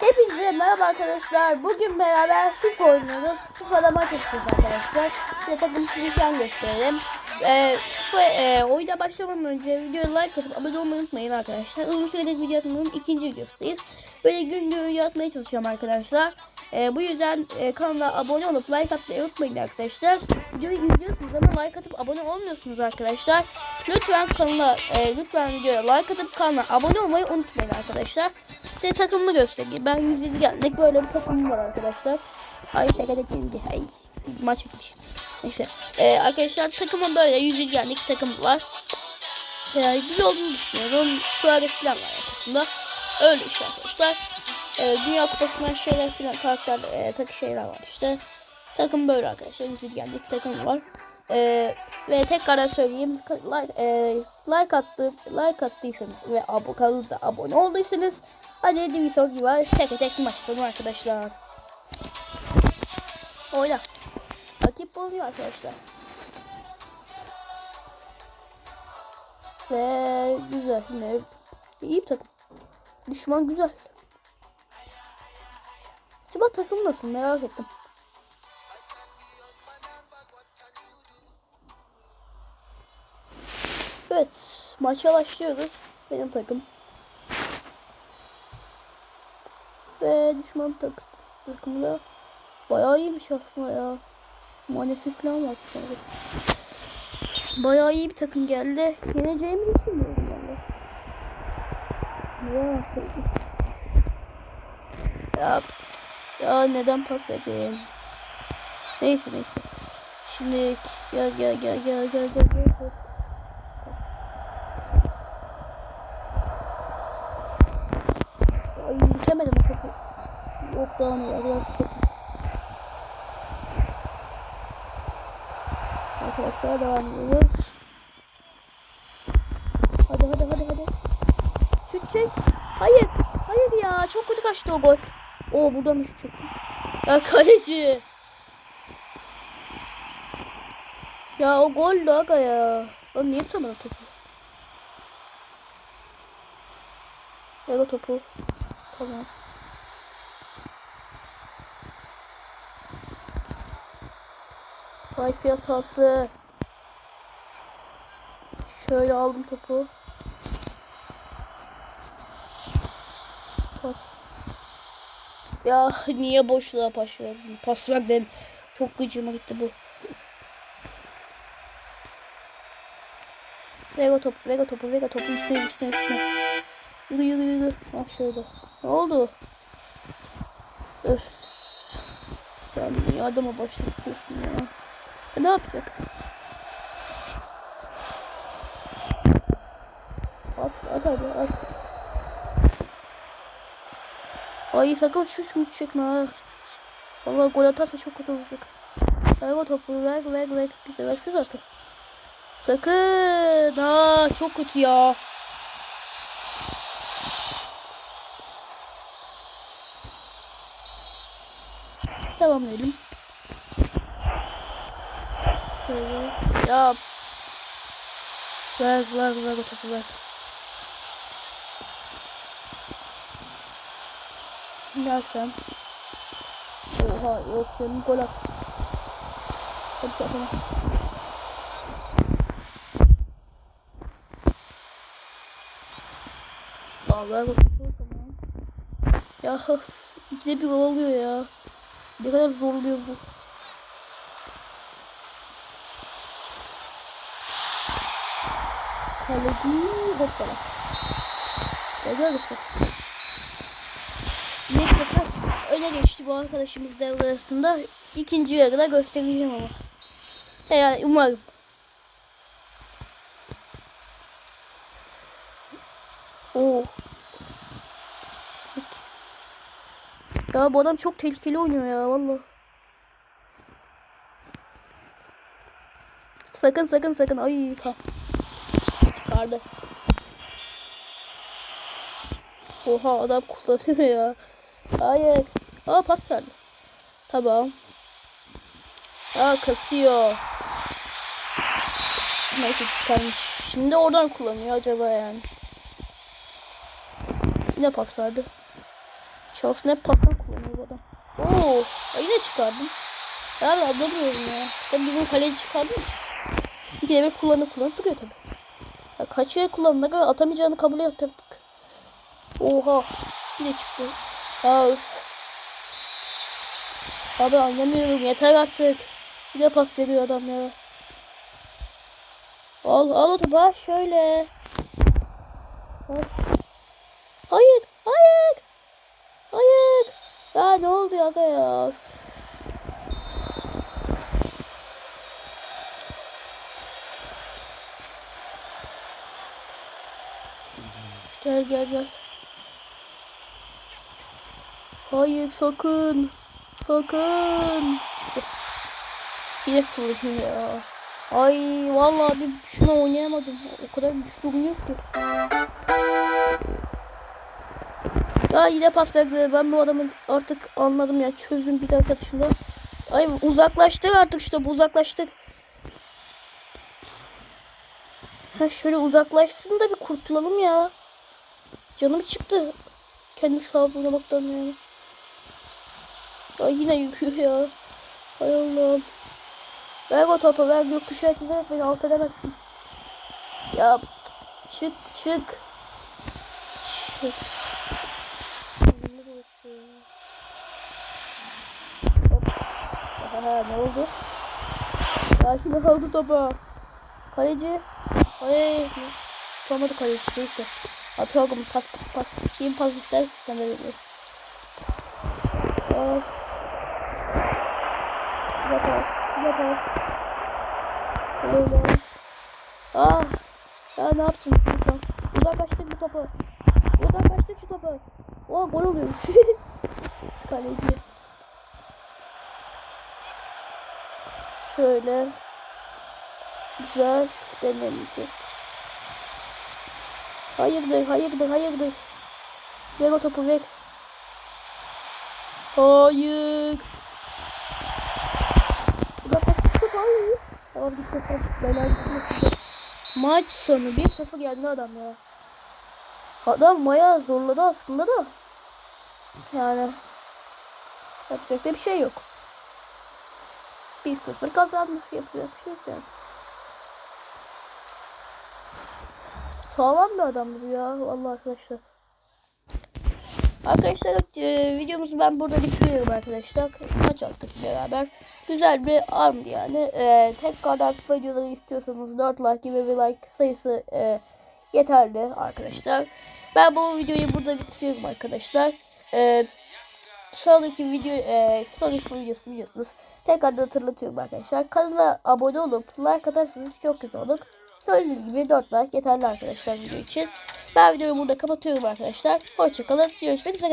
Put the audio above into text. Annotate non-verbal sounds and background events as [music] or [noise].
Hepinize merhaba arkadaşlar. Bugün beraber FIFA oynuyoruz. FIFA'da maç yapacağız arkadaşlar. Size takım sürüken gösterelim. Ee, FIFA, e, oyuna başlamadan önce videoya like atıp abone olmayı unutmayın arkadaşlar. Uzun süredir video atmanın ikinci videosundayız. Böyle gün gün video atmaya çalışıyorum arkadaşlar. Ee, bu yüzden e, kanala abone olup like atmayı unutmayın arkadaşlar. Videoyu izliyorsunuz ama like atıp abone olmuyorsunuz arkadaşlar. Lütfen kanala e, lütfen videoya like atıp kanala abone olmayı unutmayın arkadaşlar. Size takımımı göstereyim. Ben 107 geldik. Böyle bir takımım var arkadaşlar. Ay teke tek indi. Ay maç bitmiş. Neyse. Ee, arkadaşlar takımım böyle 107 geldik takım var. Ee, güzel olduğunu düşünüyorum. Suarez falan var takımda. Öyle işte arkadaşlar. Ee, Dünya Kupası'ndan şeyler filan karakter e, takı şeyler var işte. Takım böyle arkadaşlar. 107 geldik takım var. Ee, ve tekrar söyleyeyim like, e, like attı like attıysanız ve abo kanalda abone olduysanız hadi Division var tek tek maç atalım arkadaşlar. Oyna. Rakip bulunuyor arkadaşlar. Ve güzel şimdi iyi bir takım. Düşman güzel. Acaba takım nasıl merak ettim. Evet, maça başlıyoruz. Benim takım. Ve düşman tak takımda bayağı iyiymiş aslında ya. Manesi falan var. Bayağı iyi bir takım geldi. Yeneceğimi düşünüyorum ben de. Ya, ya, ya neden pas bekleyin? Neyse neyse. Şimdi gel gel gel gel gel gel. gel. Ay yürütemedim o topu. Yok daha ne var topu. Arkadaşlar devam ediyoruz. Hadi hadi hadi hadi. Şut çek. Hayır. Hayır ya. Çok kötü kaçtı o gol. Oo buradan da şut çektim. Ya kaleci. Ya o gol aga ya. Lan niye tutamadım topu? O topu. Tamam. Wi-Fi hatası. Şöyle aldım topu. Pas. Ya niye boşluğa pas verdim? Pas verdim. Çok gıcıma gitti bu. Vega topu, Vega topu, Vega topu üstüne üstüne üstüne. Yürü yürü yürü. Ha şöyle. Ne oldu? Öf. Ya niye adama başlatıyorsun ya? E, ne yapacak? At, at hadi at. Ay sakın şu şunu çekme ha. Vallahi gol atarsa çok kötü olacak. Ver o topu ver ver ver. Bize versin zaten. Sakın. Aa çok kötü ya. Şöyle. Ya. Ver ver ver o topu ver. Gel sen. Oha yok canım gol at. Hadi atamaz. Topu o zaman. Ya öf, ikide bir gol oluyor ya. Ne kadar zorluyor bu. Kaleci hoppala. Gel arkadaşlar. Neyse öne geçti bu arkadaşımız devre arasında. İkinci yarıda göstereceğim ama. Eğer umarım. Oo. Ya bu adam çok tehlikeli oynuyor ya vallahi. Sakın sakın sakın ay ha. Çıkardı. Oha adam kullanıyor ya. Hayır. Aa pas verdi. Tamam. Aa kasıyor. Neyse çıkarmış. Şimdi oradan kullanıyor acaba yani. Yine pas verdi. Şansını hep pastan kullanıyor adam. Oo, yine çıkardım. Ya ben anlamıyorum ya. Tabii bizim kaleci çıkardı mı? İkide bir kullanıp kullanıp duruyor tabii. Kaç kere kullanana kadar atamayacağını kabul ettik. Oha. Yine çıktı. Ya üf. Abi anlamıyorum. Yeter artık. Bir de pas veriyor adam ya. Al, al o topu. Şöyle. Al. Hayır. Hayır. Hayır. Ya ne oldu ya ya? Gel gel gel. Hayır sakın. Sakın. Bir fırlatıyor ya. Ay vallahi bir şuna oynayamadım. O kadar güçlü yok ki. Ya yine pas. Ben bu adamı artık anladım ya. Çözdüm bir arkadaşımda. Ay uzaklaştık artık işte bu uzaklaştık. Ha şöyle uzaklaşsın da bir kurtulalım ya. Canım çıktı. Kendi sahip oynamaktan yani. Ay yine yıkıyor ya. Hay Allah'ım. Ver o topu ver gökkuşağı çizerek beni alt edemezsin. Ya çık çık. Çık. Ya? Aha, ne oldu? Sakin aldı topu. Kaleci. Ay. Tutamadı kaleci neyse. Atıyorum pas pas pas. Kim pas ister sen de veriyorum. Pas. Yapar. Yapar. Öyle. Ah. Ya ne yaptın? Tamam. Uzaklaştık bu topu. Uzaklaştık şu topu. Oh gol oluyor. [laughs] Kaleci. Şöyle. Güzel denemeyecek. Hayırdır, hayırdır, hayırdır. Ver o topu ver. Hayır. Maç sonu 1-0 geldi adam ya. Adam bayağı zorladı aslında da. Yani yapacak da bir şey yok. 1-0 kazandı. Yapacak bir şey yok yani. Sağlam bir adam bu ya. Vallahi arkadaşlar. Arkadaşlar e, videomuzu ben burada bitiriyorum arkadaşlar. Maç attık beraber. Güzel bir an yani. E, tekrardan videoları istiyorsanız 4 like gibi bir like sayısı e, yeterli arkadaşlar. Ben bu videoyu burada bitiriyorum arkadaşlar. E, sonraki video e, sonraki videosu biliyorsunuz. Tekrardan hatırlatıyorum arkadaşlar. Kanala abone olup like atarsanız çok güzel olur. Söylediğim gibi 4 like yeterli arkadaşlar video için. Ben videoyu burada kapatıyorum arkadaşlar. Hoşçakalın. Görüşmek üzere.